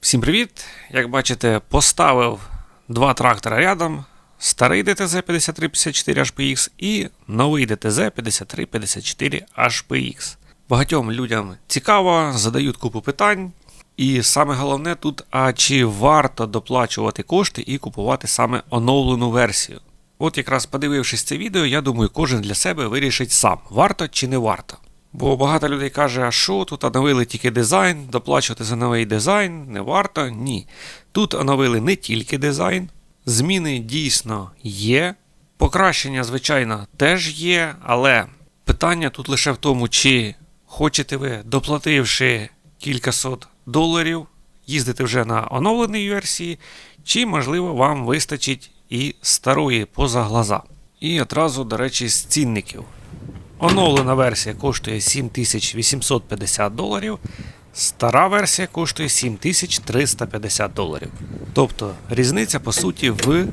Всім привіт! Як бачите, поставив два трактора рядом: старий DTZ 5354 HPX і новий DTZ 5354 HPX. Багатьом людям цікаво, задають купу питань. І саме головне тут, а чи варто доплачувати кошти і купувати саме оновлену версію. От якраз подивившись це відео, я думаю, кожен для себе вирішить сам, варто чи не варто. Бо багато людей каже, а що тут оновили тільки дизайн, доплачувати за новий дизайн не варто. Ні. Тут оновили не тільки дизайн, зміни дійсно є. Покращення, звичайно, теж є, але питання тут лише в тому, чи хочете ви, доплативши кількасот доларів, їздити вже на оновленій версії, чи, можливо, вам вистачить і старої поза глаза. І одразу, до речі, з цінників. Оновлена версія коштує 7850 доларів, стара версія коштує 7350 доларів. Тобто різниця по суті в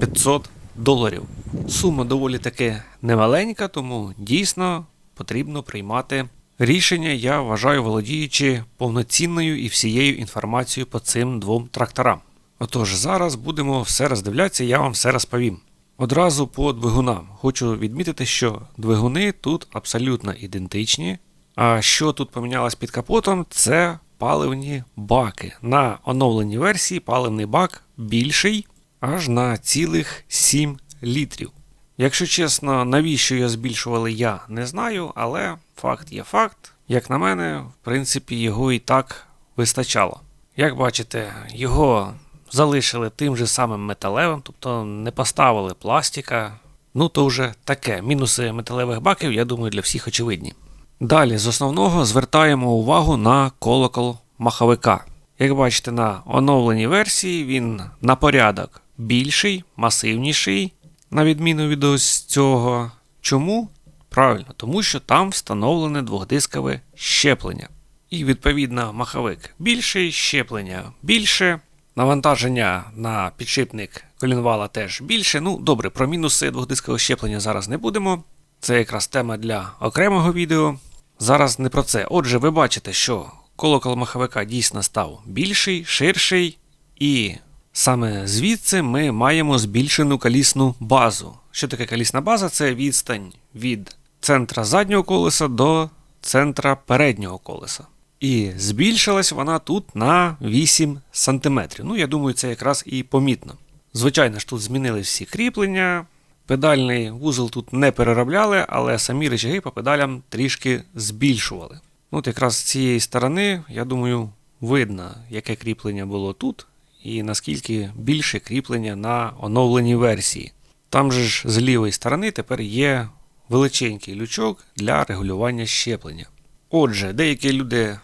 500 доларів. Сума доволі таки немаленька, тому дійсно потрібно приймати рішення, я вважаю, володіючи повноцінною і всією інформацією по цим двом тракторам. Отож, зараз будемо все роздивлятися, я вам все розповім. Одразу по двигунам. Хочу відмітити, що двигуни тут абсолютно ідентичні. А що тут помінялось під капотом, це паливні баки. На оновленій версії паливний бак більший аж на цілих 7 літрів. Якщо чесно, навіщо його збільшували, я не знаю, але факт є факт. Як на мене, в принципі, його і так вистачало. Як бачите, його залишили тим же самим металевим, тобто не поставили пластика. Ну то вже таке. Мінуси металевих баків, я думаю, для всіх очевидні. Далі з основного звертаємо увагу на колокол маховика. Як бачите, на оновленій версії він на порядок більший, масивніший, на відміну від ось цього. Чому? Правильно, тому що там встановлене двохдискове щеплення. І відповідно маховик більший, щеплення більше. Навантаження на підшипник колінвала теж більше. Ну, добре, про мінуси двохдискового щеплення зараз не будемо. Це якраз тема для окремого відео. Зараз не про це. Отже, ви бачите, що колокол маховика дійсно став більший, ширший, і саме звідси ми маємо збільшену колісну базу. Що таке колісна база? Це відстань від центра заднього колеса до центра переднього колеса. І збільшилась вона тут на 8 см. Ну, я думаю, це якраз і помітно. Звичайно ж, тут змінили всі кріплення. Педальний вузол тут не переробляли, але самі речаги по педалям трішки збільшували. От якраз з цієї сторони, я думаю, видно, яке кріплення було тут, і наскільки більше кріплення на оновленій версії. Там же ж з лівої сторони тепер є величенький лючок для регулювання щеплення. Отже, деякі люди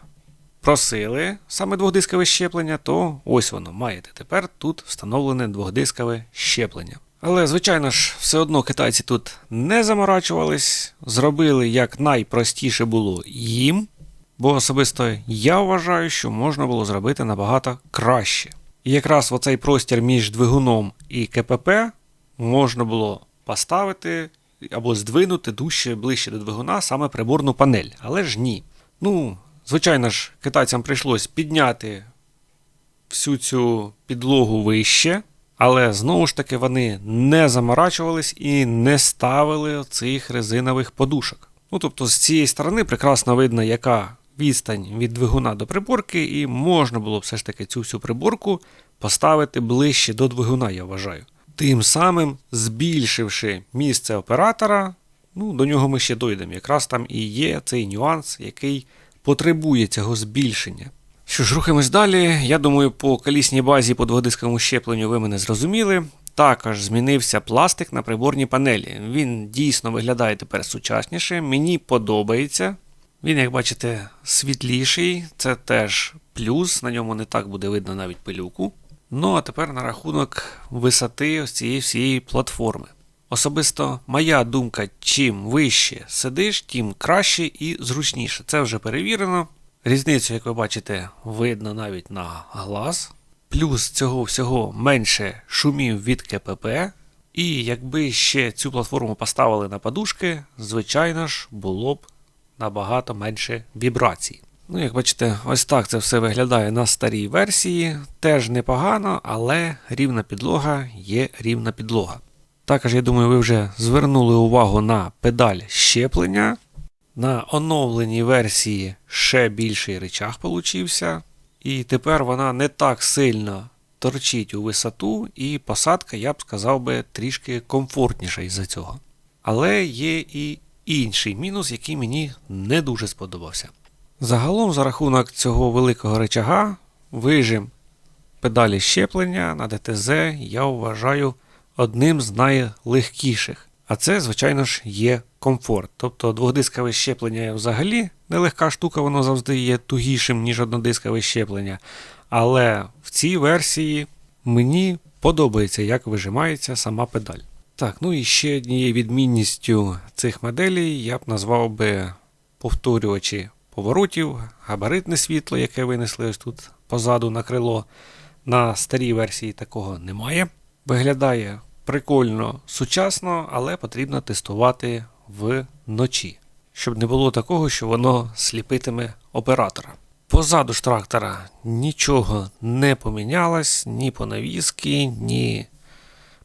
просили саме двохдискове щеплення, то ось воно маєте. Тепер тут встановлене двохдискове щеплення. Але, звичайно ж, все одно китайці тут не заморачувались, зробили як найпростіше було їм. Бо особисто я вважаю, що можна було зробити набагато краще. І якраз в оцей простір між двигуном і КПП можна було поставити або здвинути дужче ближче до двигуна саме приборну панель. Але ж ні. Ну, Звичайно ж, китайцям прийшлось підняти всю цю підлогу вище, але знову ж таки вони не заморачувались і не ставили цих резинових подушок. Ну тобто з цієї сторони прекрасно видно, яка відстань від двигуна до приборки, і можна було все ж таки цю всю приборку поставити ближче до двигуна, я вважаю. Тим самим збільшивши місце оператора, ну до нього ми ще дойдемо. Якраз там і є цей нюанс, який потребує цього збільшення. Що ж, рухаємось далі. Я думаю, по колісній базі по дводисковому щепленню ви мене зрозуміли. Також змінився пластик на приборній панелі. Він дійсно виглядає тепер сучасніше. Мені подобається. Він, як бачите, світліший, це теж плюс, на ньому не так буде видно навіть пилюку. Ну а тепер на рахунок висоти ось цієї всієї платформи. Особисто моя думка, чим вище сидиш, тим краще і зручніше. Це вже перевірено. Різницю, як ви бачите, видно навіть на глаз. Плюс цього всього менше шумів від КПП. І якби ще цю платформу поставили на подушки, звичайно ж, було б набагато менше вібрацій. Ну, як бачите, ось так це все виглядає на старій версії. Теж непогано, але рівна підлога є рівна підлога. Також, я думаю, ви вже звернули увагу на педаль щеплення. На оновленій версії ще більший речах получився. І тепер вона не так сильно торчить у висоту, і посадка, я б сказав би, трішки комфортніша із-за цього. Але є і інший мінус, який мені не дуже сподобався. Загалом, за рахунок цього великого речага, вижим педалі щеплення на ДТЗ я вважаю одним з найлегкіших. А це, звичайно ж, є комфорт. Тобто двохдискове щеплення взагалі нелегка штука, воно завжди є тугішим, ніж однодискове щеплення. Але в цій версії мені подобається, як вижимається сама педаль. Так, ну і ще однією відмінністю цих моделей я б назвав би повторювачі поворотів, габаритне світло, яке винесли ось тут позаду на крило. На старій версії такого немає. Виглядає прикольно, сучасно, але потрібно тестувати вночі, щоб не було такого, що воно сліпитиме оператора. Позаду ж трактора нічого не помінялось, ні по навіски, ні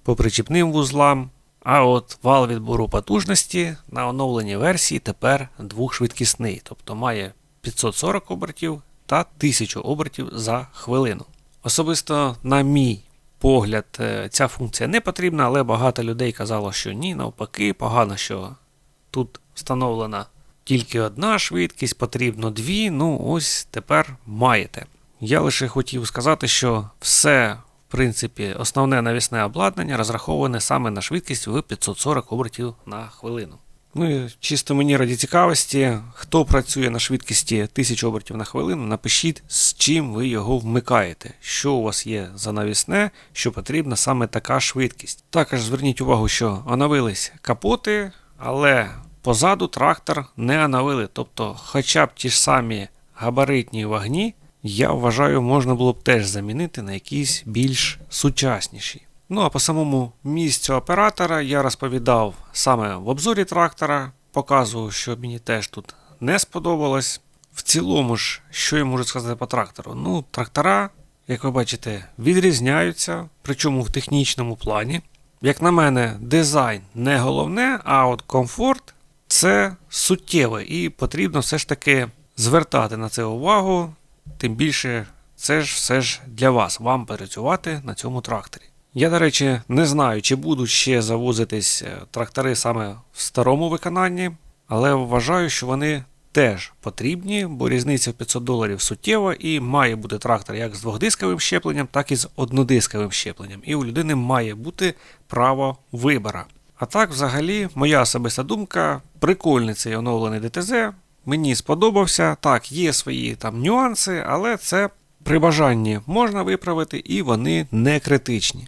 по причіпним вузлам. А от вал відбору потужності на оновленій версії тепер двохшвидкісний, тобто має 540 обертів та 1000 обертів за хвилину. Особисто, на мій погляд, е, ця функція не потрібна, але багато людей казало, що ні, навпаки, погано, що тут встановлена тільки одна швидкість, потрібно дві. Ну, ось тепер маєте. Я лише хотів сказати, що все, в принципі, основне навісне обладнання розраховане саме на швидкість в 540 обертів на хвилину. Ну і чисто мені раді цікавості, хто працює на швидкості 1000 обертів на хвилину, напишіть, з чим ви його вмикаєте, що у вас є за навісне, що потрібна саме така швидкість. Також зверніть увагу, що оновились капоти, але позаду трактор не оновили. Тобто, хоча б ті ж самі габаритні вагні, я вважаю, можна було б теж замінити на якісь більш сучасніші. Ну а по самому місцю оператора я розповідав саме в обзорі трактора, показував, що мені теж тут не сподобалось. В цілому ж, що я можу сказати по трактору? Ну, трактора, як ви бачите, відрізняються, причому в технічному плані. Як на мене, дизайн не головне, а от комфорт це суттєве і потрібно все ж таки звертати на це увагу. Тим більше це ж все ж для вас, вам працювати на цьому тракторі. Я, до речі, не знаю, чи будуть ще завозитись е, трактори саме в старому виконанні, але вважаю, що вони теж потрібні, бо різниця в 500 доларів суттєва і має бути трактор як з двохдисковим щепленням, так і з однодисковим щепленням. І у людини має бути право вибора. А так, взагалі, моя особиста думка, прикольний цей оновлений ДТЗ. Мені сподобався. Так, є свої там нюанси, але це при бажанні можна виправити і вони не критичні.